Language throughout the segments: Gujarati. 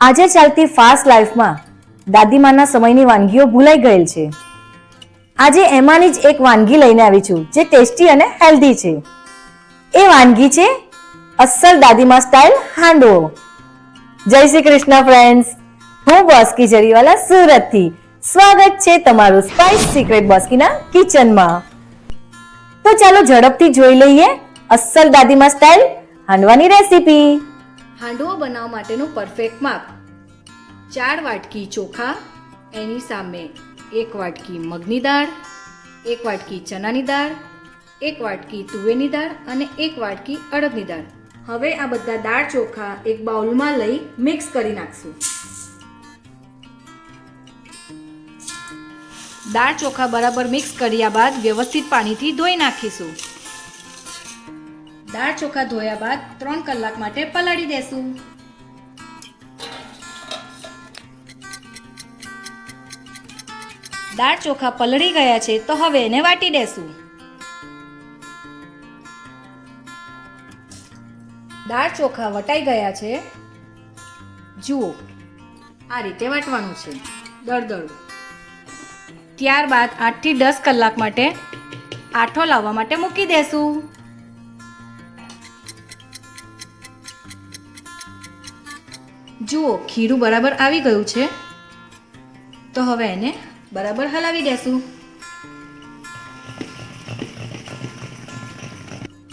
આજે ચાલતી ફાસ્ટ લાઈફમાં દાદીમાના સમયની વાનગીઓ ભૂલાઈ ગયેલ છે. આજે એમાંની જ એક વાનગી લઈને આવી છું, જે ટેસ્ટી અને હેલ્ધી છે. એ વાનગી છે અસલ દાદીમા સ્ટાઇલ હાંડવો. જય શ્રી કૃષ્ણ ફ્રેન્ડ્સ હું બોસ્કી જરીવાલા સુરતથી. સ્વાગત છે તમારું સ્પાઇસ સિક્રેટ બોસ્કીના કિચનમાં તો ચાલો ઝડપથી જોઈ લઈએ અસલ દાદીમા સ્ટાઇલ હાંડવાની રેસીપી હાંડવો બનાવવા માટેનું પરફેક્ટ માપ. ચાર વાટકી ચોખા, એની સામે એક વાટકી મગની દાળ, એક વાટકી ચણાની દાળ, એક વાટકી તુવેરની દાળ અને એક વાટકી અડદની દાળ. હવે આ બધા દાળ ચોખા એક બાઉલમાં લઈ મિક્સ કરી નાખશું. દાળ ચોખા બરાબર મિક્સ કર્યા બાદ વ્યવસ્થિત પાણીથી ધોઈ નાખીશું. દાળ ચોખા ધોયા બાદ ત્રણ કલાક માટે પલાળી દેશું. દાળ ચોખા પલળી ગયા છે તો હવે એને વાટી દેશું. દાળ ચોખા વટાઈ ગયા છે. જુઓ, આ રીતે વાટવાનું છે. દળદળું. ત્યારબાદ આઠથી દસ કલાક માટે આઠો લાવવા માટે મૂકી દેશું. જુઓ, ખીરું બરાબર આવી ગયું છે. તો હવે એને બરાબર હલાવી દેશું.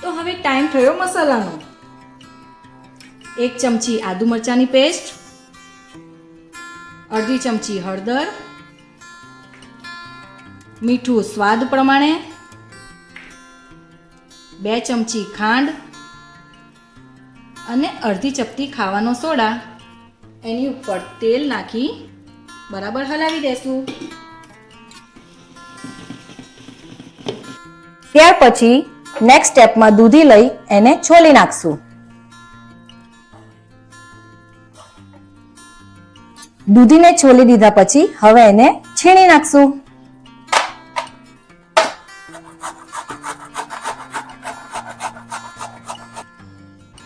તો હવે ટાઈમ થયો મસાલાનો. એક ચમચી આદુ મરચાંની પેસ્ટ, અડધી ચમચી હળદર, મીઠું સ્વાદ પ્રમાણે, બે ચમચી ખાંડ અને અડધી ચપટી ખાવાનો સોડા. એની ઉપર તેલ નાખી બરાબર હલાવી દેશું. ત્યાર પછી નેક્સ્ટ સ્ટેપમાં દૂધી લઈ એને છોલી નાખશું. દૂધીને છોલી દીધા પછી હવે એને છીણી નાખશું.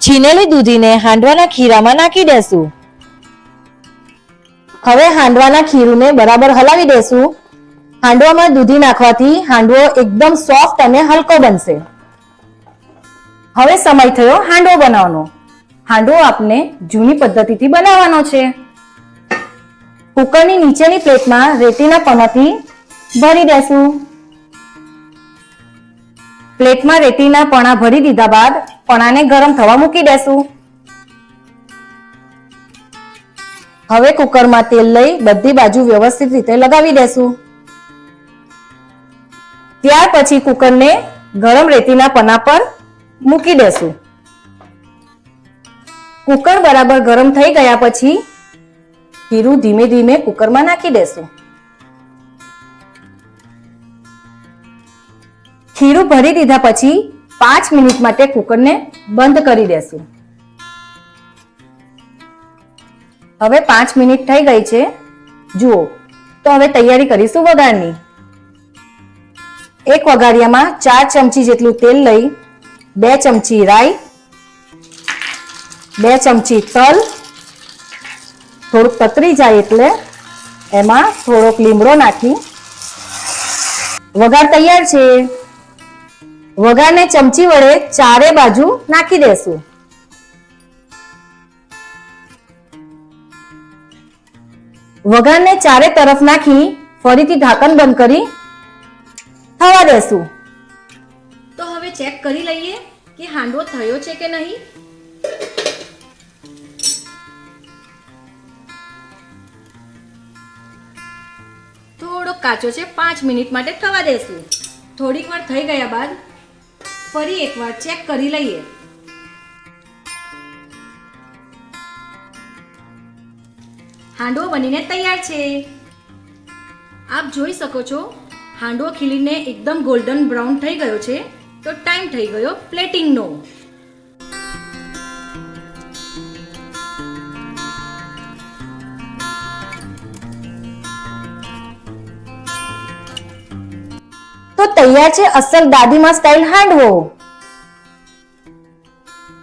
છીનેલી દૂધીને હાંડવાના ખીરામાં નાખી દેશું. હવે હાંડવાના ખીરુને બરાબર હલાવી દેશું. હાંડવામાં દૂધી નાખવાથી હાંડવો એકદમ સોફ્ટ અને હલકો બનશે. હવે સમય થયો હાંડવો બનાવવાનો. હાંડવો આપને જૂની પદ્ધતિથી બનાવવાનો છે. કુકરની નીચેની પ્લેટમાં રેતીના પનાથી ભરી દેશું. પ્લેટમાં રેતીના પણા ભરી દીધા બાદ પણાને ગરમ થવા મૂકી દેશું. હવે કુકરમાં તેલ લઈ બધી બાજુ વ્યવસ્થિત રીતે લગાવી દેશું. ત્યાર પછી કુકરને ગરમ રેતીના પના પર મૂકી દેશું. કુકર બરાબર ગરમ થઈ ગયા પછી ખીરું ધીમે ધીમે કુકરમાં નાખી દેશું. ખીરું ભરી દીધા પછી પાંચ મિનિટ માટે કુકરને બંધ કરી દેશું. હવે પાંચ મિનિટ થઈ ગઈ છે. જુઓ, તો હવે તૈયારી કરીશું વઘારની. એક વઘારિયામાં ચાર ચમચી જેટલું તેલ લઈ, બે ચમચી રાઈ, બે ચમચી તલ, થોડુંક પતરી જાય એટલે એમાં થોડોક લીમડો નાખી. વઘાર તૈયાર છે. વઘારને ચમચી વડે ચારે બાજુ નાખી દેશું. વઘારને ચારે તરફ નાખી ફરીથી ઢાંકણ બંધ કરી થવા દેશું. તો હવે ચેક કરી લઈએ કે હાંડવો થયો છે કે નહીં. થોડો કાચો છે, પાંચ મિનિટ માટે થવા દેશું. થોડીક વાર થઈ ગયા બાદ ફરી એકવાર ચેક કરી લઈએ. હાંડવો બનીને તૈયાર છે. આપ જોઈ શકો છો, હાંડવો ખીલીને એકદમ ગોલ્ડન બ્રાઉન થઈ ગયો છે, તો ટાઈમ થઈ ગયો પ્લેટિંગનો તો તૈયાર છે અસલ દાદીમા સ્ટાઇલ હાંડવો.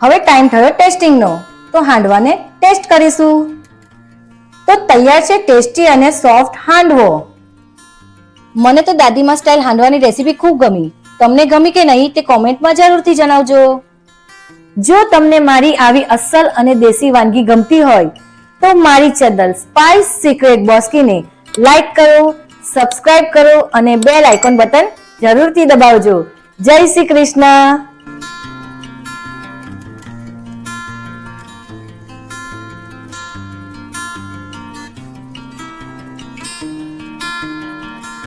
હવે ટાઈમ થયો ટેસ્ટિંગનો તો હાંડવાને ટેસ્ટ કરીશું. તો તૈયાર છે ટેસ્ટી અને સોફ્ટ હાંડવો. મને તો દાદીમા સ્ટાઇલ હાંડવાની રેસીપી ખૂબ ગમી. તમને ગમી કે નહીં તે કોમેન્ટમાં જરૂરથી જણાવજો. જો તમને મારી આવી અસલ અને દેશી વાનગી ગમતી હોય, તો મારી ચેનલ સ્પાઇસ સિક્રેટ બોસ્કીને લાઈક કરો સબસ્ક્રાઇબ કરો અને બેલ આઇકોન બટન જરૂરથી દબાવજો. જય શ્રી કૃષ્ણ.